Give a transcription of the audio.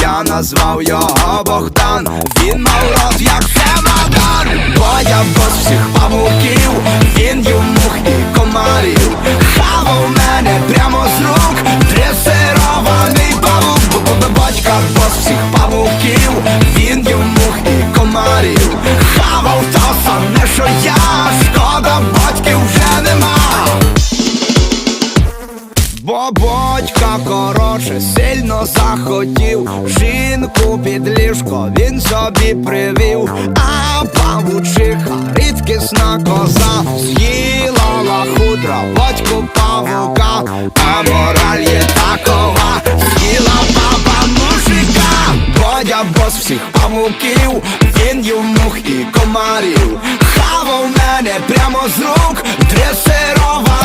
Я назвав його Богдан, він мав рот, як Бо я бос всіх павуків, він їв мух і комарів Хавав мене прямо з рук, дресирований павук Бо батька бос всіх павуків, він їв мух і комарів Бо батька коротше сильно захотів. Жінку під ліжко він собі привів. А павучиха рідкісна коза. З'їла лахудра батьку павука. А мораль є такова. З'їла баба мужика. Бодя бос всіх павуків. Він їв мух і комарів. Хавав мене прямо з рук. Дресирований